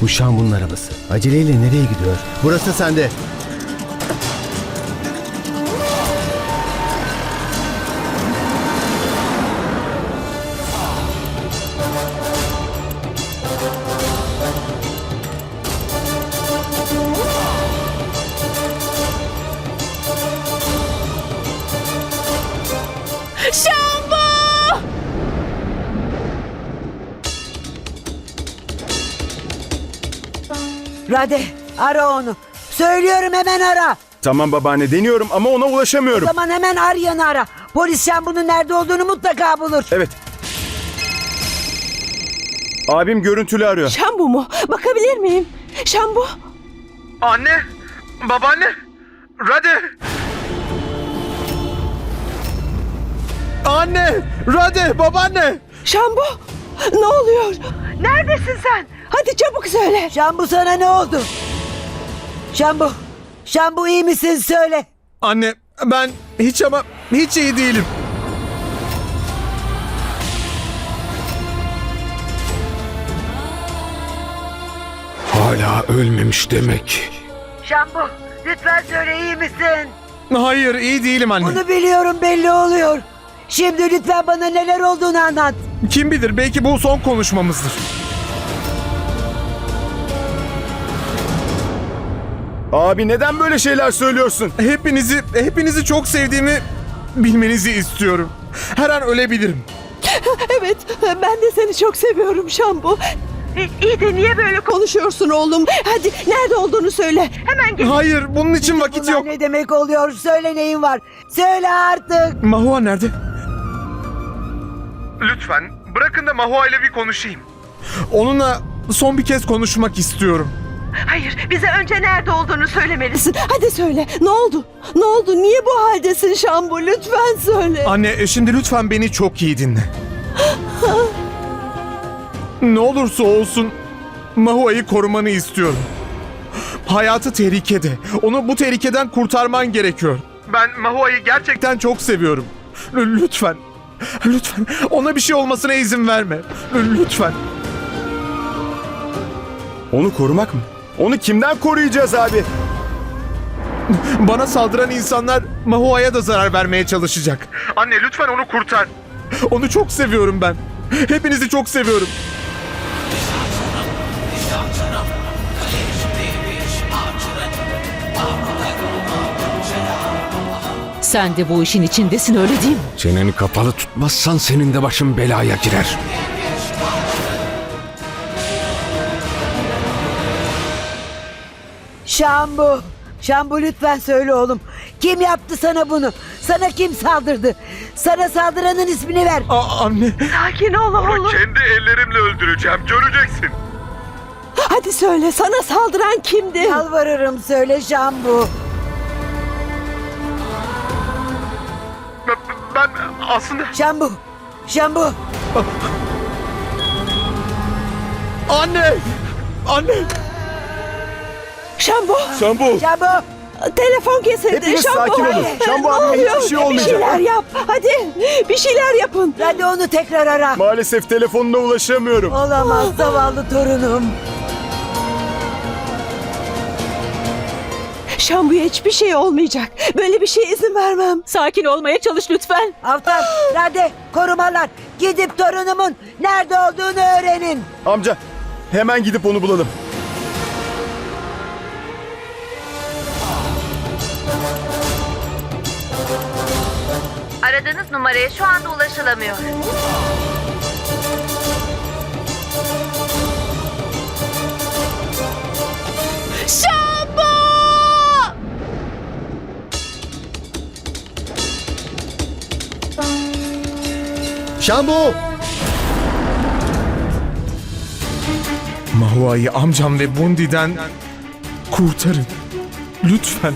Bu Şambun'un arabası. Aceleyle nereye gidiyor? Burası sende. Ara onu. Söylüyorum hemen ara. Tamam babaanne deniyorum ama ona O ulaşamıyorum. zaman hemen Aryan'ı ara. Polis Şambu'nun nerede olduğunu mutlaka bulur. Evet. Abim görüntülü arıyor. Şambu mu? Bakabilir miyim? Şambu? Anne! Babaanne! Rade! Anne! Rade! Babaanne! Şambu? Ne oluyor? Neredesin sen? Hadi çabuk söyle. Şambu sana ne oldu? Şambu. Şambu iyi misin söyle. Anne ben hiç ama hiç iyi değilim. Hala ölmemiş demek. Şambu lütfen söyle iyi misin? Hayır iyi değilim anne. Bunu biliyorum belli oluyor. Şimdi lütfen bana neler olduğunu anlat. Kim bilir belki bu son konuşmamızdır. Abi neden böyle şeyler söylüyorsun? Hepinizi hepinizi çok sevdiğimi bilmenizi istiyorum. Her an ölebilirim. Evet, ben de seni çok seviyorum Şambu. İyi de niye böyle konuşuyorsun oğlum? Hadi nerede olduğunu söyle. Hemen gel. Hayır bunun için vakit Bunlar yok. ne demek oluyor? Söyle neyin var? Söyle artık. Mahua nerede? Lütfen bırakın da Mahua ile bir konuşayım. Onunla son bir kez konuşmak istiyorum. Hayır, bize önce nerede olduğunu söylemelisin. Hadi söyle, ne oldu? Ne oldu? Niye bu haldesin Şambu? Lütfen söyle. Anne e, şimdi lütfen beni çok iyi dinle. ne olursa olsun Mahua'yı korumanı istiyorum. Hayatı tehlikede. Onu bu tehlikeden kurtarman gerekiyor. Ben Mahua'yı gerçekten... Gerçekten çok seviyorum. L- lütfen. Lütfen ona bir şey olmasına izin verme. L- lütfen. Onu korumak mı? Onu kimden koruyacağız abi? Bana saldıran insanlar Mahua'ya da zarar vermeye çalışacak. Anne lütfen onu kurtar. Onu çok seviyorum ben. Hepinizi çok seviyorum. Sen de bu işin içindesin öyle değil mi? Çeneni kapalı tutmazsan senin de başın belaya girer. Şambu. Şambu lütfen söyle oğlum. Kim yaptı sana bunu? Sana kim saldırdı? Sana saldıranın ismini ver. Aa, anne. Sakin ol oğlum. Kendi ellerimle öldüreceğim. Göreceksin. Hadi söyle, sana saldıran kimdi? Yalvarırım söyle Şambu. Ben, ben aslında... Şambu. Şambu. Anne! Anne! Şambu, Şambu. Şambu. telefon kesildi. Hepiniz Şambu, sakin olun. Şambu Ne abime hiçbir şey olmayacak. Bir şeyler yap. Hadi, bir şeyler yapın. Hadi onu tekrar ara. Maalesef telefonuna ulaşamıyorum. Olamaz zavallı torunum. Şambu'ya hiçbir şey olmayacak. Böyle bir şeye izin vermem. Sakin olmaya çalış lütfen. Haftan, Rade, korumalar. Gidip torunumun nerede olduğunu öğrenin. Amca hemen gidip onu bulalım. Aradığınız numaraya şu anda ulaşılamıyor. Şambu! Mahua'yı amcam ve Bundi'den kurtarın. Lütfen.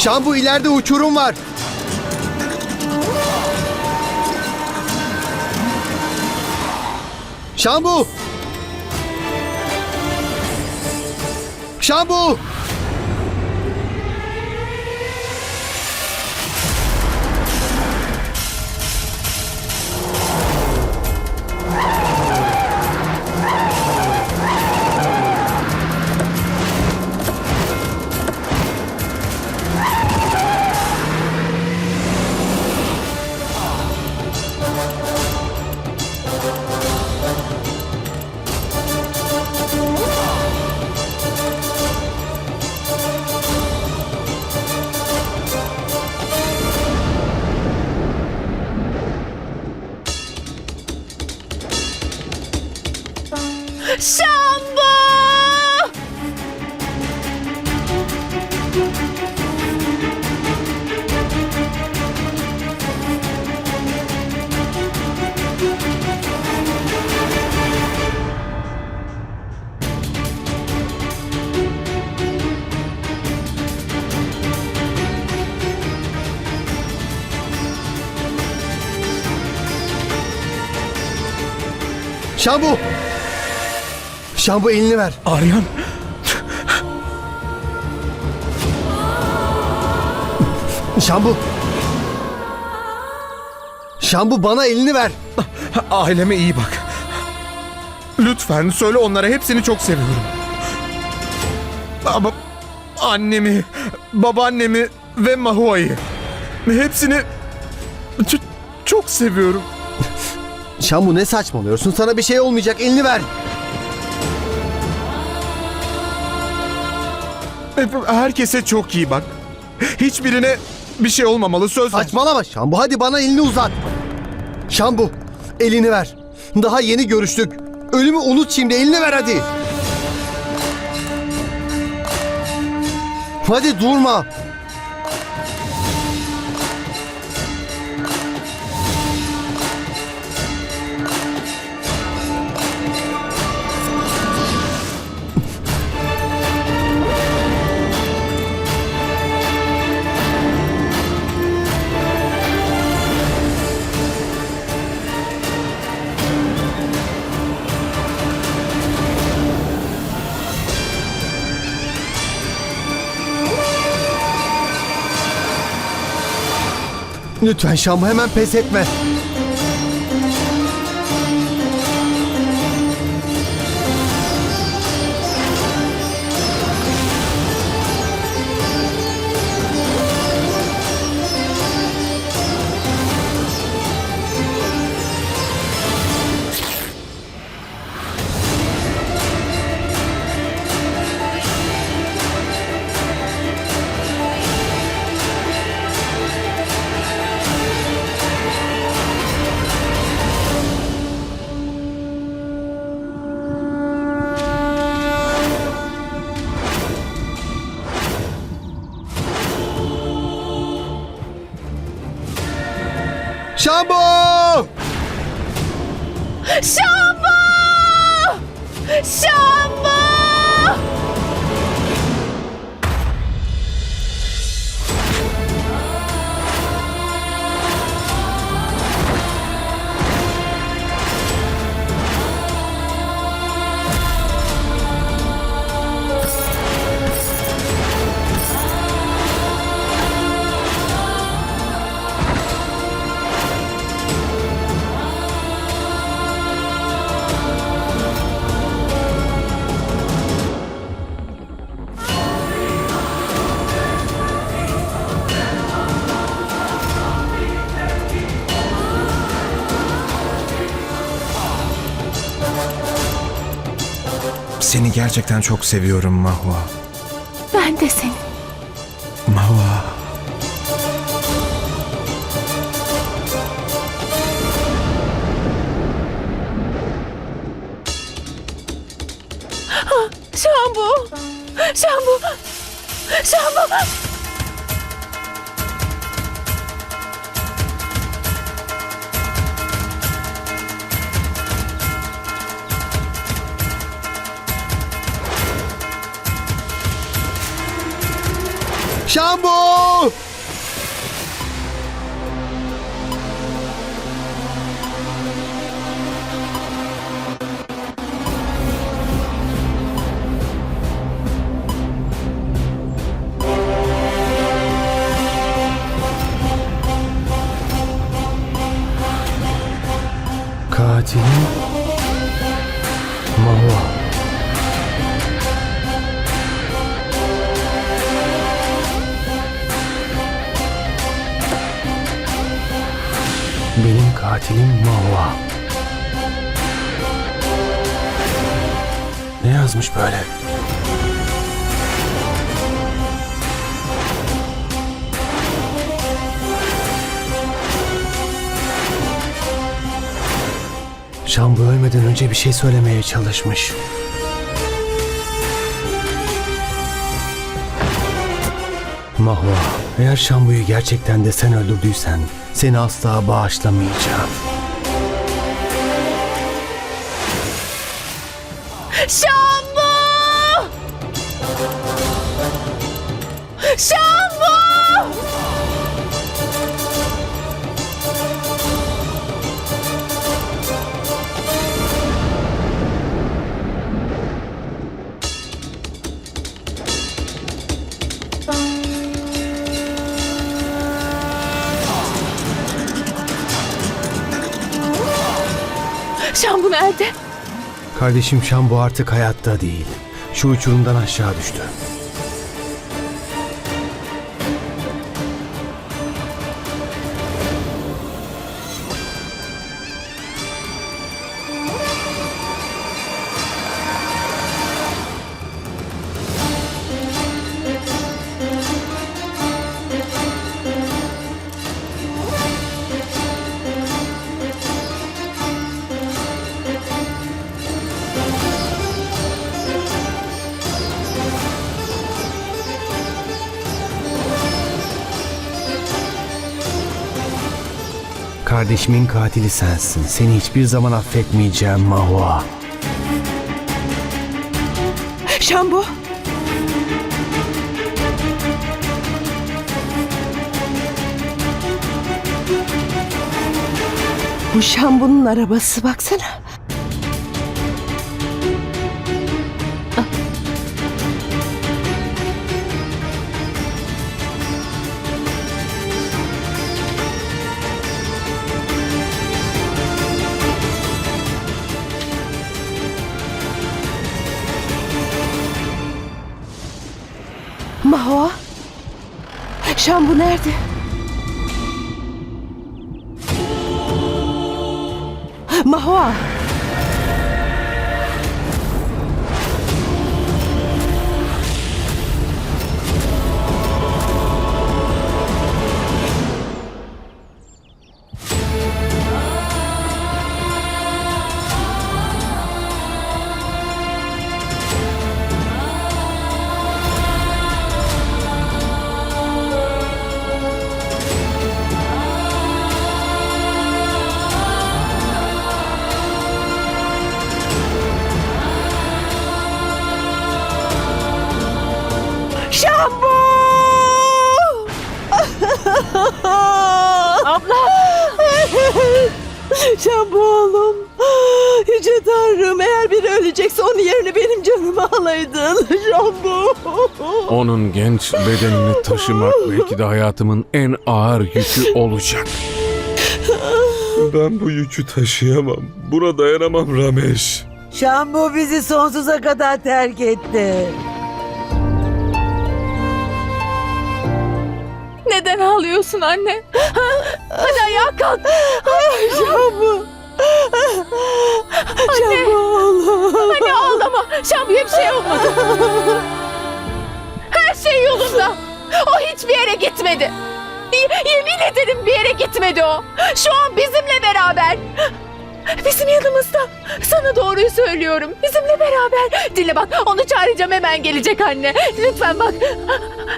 Şambu ileride uçurum var. Şambu! Şambu! Şambu! Şambu elini ver. Aryan. Şambu! Şambu bana elini ver. Aileme iyi bak. Lütfen söyle onlara hepsini çok seviyorum. Ama annemi, babaannemi ve Mahua'yı. Hepsini çok seviyorum. Şambu ne saçmalıyorsun? Sana bir şey olmayacak. Elini ver. Herkese çok iyi bak. Hiçbirine bir şey olmamalı söz ver. Saçmalama Şambu. Hadi bana elini uzat. Şambu elini ver. Daha yeni görüştük. Ölümü unut şimdi. Elini ver hadi. Hadi durma. Lütfen Şambu hemen pes etme. Gerçekten çok seviyorum Mahua. Ben de seni. Mahua. Şambu! Şambu! Şambu! Şambu! Şambu ölmeden önce bir şey söylemeye çalışmış. Mahva, eğer Şambu'yu gerçekten de sen öldürdüysen seni asla bağışlamayacağım. Şambu nerede? Kardeşim Şambu artık hayatta değil. Şu uçurumdan aşağı düştü. Kardeşimin katili sensin. Seni hiçbir zaman affetmeyeceğim Mahua. Şambu. Bu Şambu'nun arabası baksana. Nerede? Mahva. Şambu oğlum. Yüce Tanrım eğer biri ölecekse onun yerine benim canımı alaydın. Şambu. Onun genç bedenini taşımak belki de hayatımın en ağır yükü olacak. Ben bu yükü taşıyamam. Buna dayanamam Ramesh. Şambu bizi sonsuza kadar terk etti. Neden ağlıyorsun anne? Ha? Hadi ayağa kalk. Şambu. Şambu oğlum. Anne ağlama. Şambu'ya bir şey olmadı. Her şey yolunda. O hiçbir yere gitmedi. Y- yemin ederim bir yere gitmedi o. Şu an bizimle beraber. Bizim yanımızda. Sana doğruyu söylüyorum. Bizimle beraber. Dinle bak onu çağıracağım hemen gelecek anne. Lütfen bak.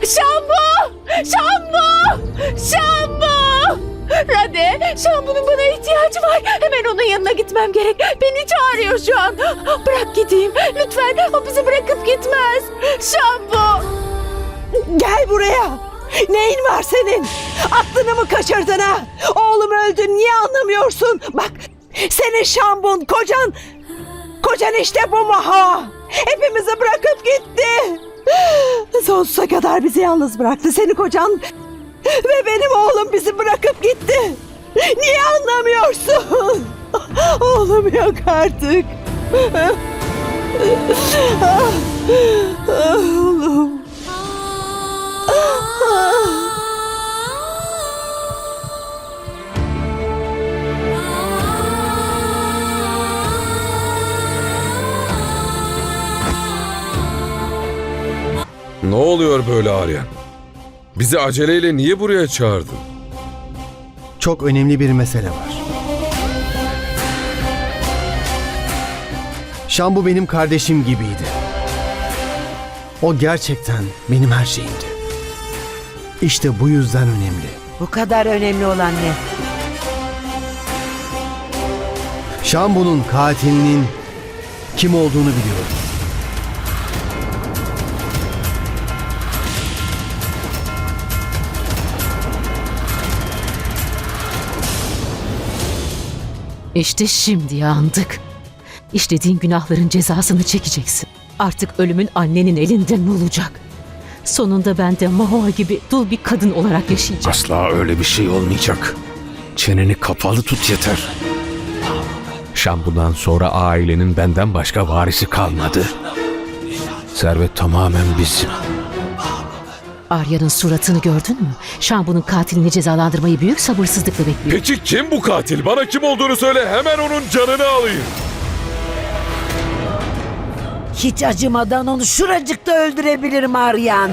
Şambu! Şambu! Şambu! Rade, Şambu'nun bana ihtiyacı var. Hemen onun yanına gitmem gerek. Beni çağırıyor şu an. Bırak gideyim. Lütfen o bizi bırakıp gitmez. Şambu! Gel buraya. Neyin var senin? Aklını mı kaçırdın ha? Oğlum öldü niye anlamıyorsun? Bak senin şambun kocan. Kocan işte bu Maha. Hepimizi bırakıp gitti. Sonsuza kadar bizi yalnız bıraktı. Seni kocan ve benim oğlum bizi bırakıp gitti. Niye anlamıyorsun? Oğlum yok artık. Oğlum. Ne oluyor böyle Aryan? Bizi aceleyle niye buraya çağırdın? Çok önemli bir mesele var. Şambu benim kardeşim gibiydi. O gerçekten benim her şeyimdi. İşte bu yüzden önemli. Bu kadar önemli olan ne? Şambu'nun katilinin kim olduğunu biliyorum. İşte şimdi yandık. İşlediğin günahların cezasını çekeceksin. Artık ölümün annenin elinden olacak. Sonunda ben de Mahua gibi dul bir kadın olarak yaşayacağım. Asla öyle bir şey olmayacak. Çeneni kapalı tut yeter. Şambu'dan sonra ailenin benden başka varisi kalmadı. Servet tamamen bizim. Arya'nın suratını gördün mü? Şambu'nun katilini cezalandırmayı büyük sabırsızlıkla bekliyor. Peki kim bu katil? Bana kim olduğunu söyle hemen onun canını alayım. Hiç acımadan onu şuracıkta öldürebilirim Aryan.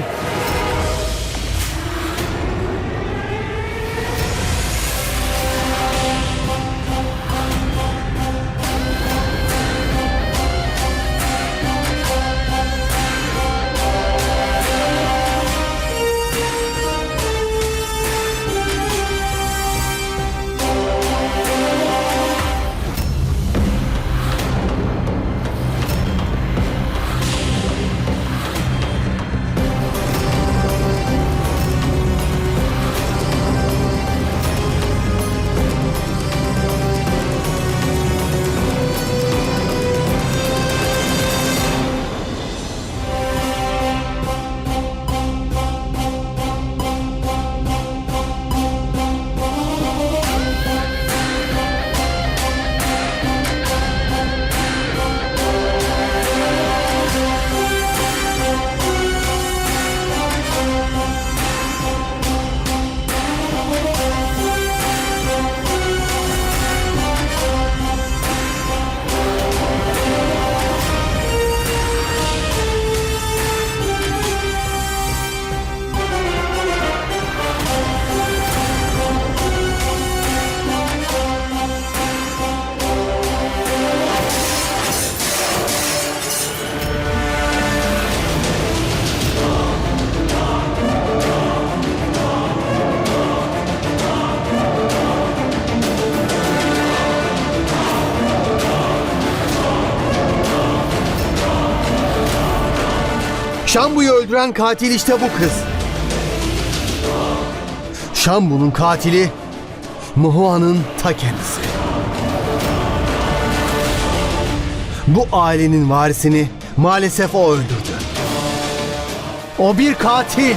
Şambu'yu öldüren katil işte bu kız. Şambu'nun katili Muhua'nın ta kendisi. Bu ailenin varisini maalesef o öldürdü. O bir katil.